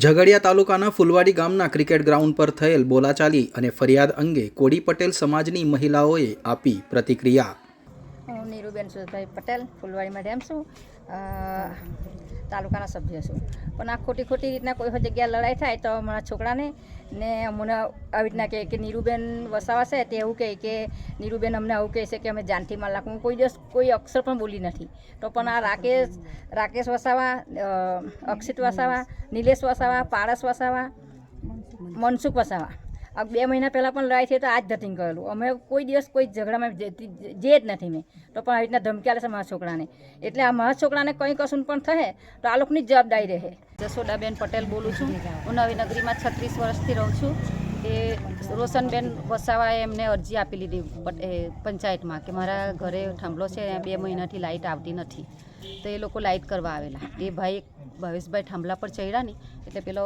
ઝઘડિયા તાલુકાના ફુલવાડી ગામના cricket ground પર થયેલ બોલાચાલી અને ફરિયાદ અંગે કોડી પટેલ સમાજની મહિલાઓએ આપી પ્રતિક્રિયા. હું નીરુબેન સુરભાઈ પટેલ, ફુલવાડીમાં રહેમ છું. તાલુકાના સભ્ય છું. પણ આ ખોટી ખોટી રીતના કોઈ જગ્યાએ લડાઈ થાય તો મારા છોકરાને ને અમને આવી રીતના કહે કે નીરુબેન વસાવા છે તે એવું કહે કે નીરુબેન અમને આવું કહે છે કે અમે જાનથી માલ નાખું. કોઈ દિવસ કોઈ અક્ષર પણ બોલી નથી. તો પણ આ રાકેશ રાકેશ વસાવા અક્ષિત વસાવા, નિલેશ વસાવા, પારસ વસાવા, મનસુખ વસાવા. આ બે મહિના પહેલાં પણ લડાઈ થઈ તો આ જ ધતિંગ કરેલું અમે કોઈ દિવસ કોઈ ઝઘડામાં જે જે નથી મેં. તો પણ આવી રીતના ધમકી આલે છે મારા છોકરાને. એટલે આ મારા છોકરાને કંઈ કશું પણ થશે તો આ લોકોની જવાબદારી રહે. જસોદાબેન પટેલ બોલું છું. હું નવીનગરીમાં છત્રીસ વર્ષથી રહું છું. એ રોશનબેન વસાવાએ એમને અરજી આપી લીધી પંચાયતમાં કે મારા ઘરે થાંભલો છે બે મહિનાથી લાઇટ આવતી નથી. તો એ લોકો લાઇટ કરવા આવેલા. એ ભાઈ ભાવેશભાઈ થાંભલા પર ચડ્યા ને, એટલે પેલો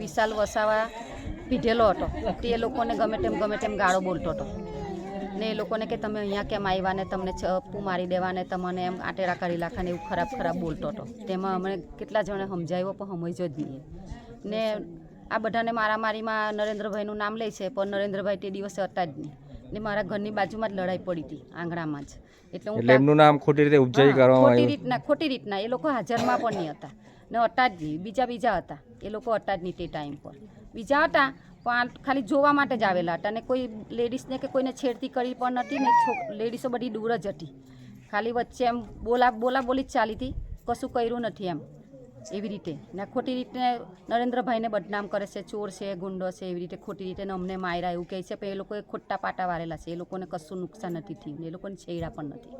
વિશાલ વસાવા પીધેલો હતો. તે એ લોકોને ગમે તેમ ગમે તેમ ગાળો બોલતો હતો. ને એ લોકોને કે તમે અહીંયા કેમ આવ્યા ને તમને છપ્પુ મારી દેવાને તમને એમ આટેરા કરી લાખાને એવું ખરાબ ખરાબ બોલતો હતો. તેમાં અમને કેટલા જણે સમજાવ્યો પણ સમજ્યો જ નહીં. ને આ બધાને મારામારીમાં નરેન્દ્રભાઈનું નામ લે છે પણ નરેન્દ્રભાઈ તે દિવસે હતા જ નહીં. ને મારા ઘરની બાજુમાં જ લડાઈ પડી હતી આંગણામાં જ. એટલે હું એમનું નામ ખોટી રીતે ઉપજાઈ કરવામાં ખોટી રીતના ખોટી રીતના. એ લોકો હાજરમાં પણ નહીં હતા. ને હતા જ નહીં. બીજા બીજા હતા. એ લોકો હતા જ નહીં તે ટાઈમ પર. બીજા હતા, પણ ખાલી જોવા માટે જ આવેલા હતા અને કોઈ લેડીઝને કે કોઈને છેડતી કરી પણ નથી ને લેડીઝો બધી દૂર જ હતી. ખાલી વચ્ચે એમ બોલા બોલા, બોલી જ ચાલી હતી, કશું કર્યું નથી એમ. એવી રીતે. ને ખોટી રીતે નરેન્દ્રભાઈને બદનામ કરે છે, ચોર છે, ગુંડો છે, એવી રીતે ખોટી રીતે અમને માર્યા એવું કહે છે, પણ એ લોકોએ ખોટા પાટા વારેલા છે. એ લોકોને કશું નુકસાન નથી થયું એ લોકોને છેડા પણ નથી.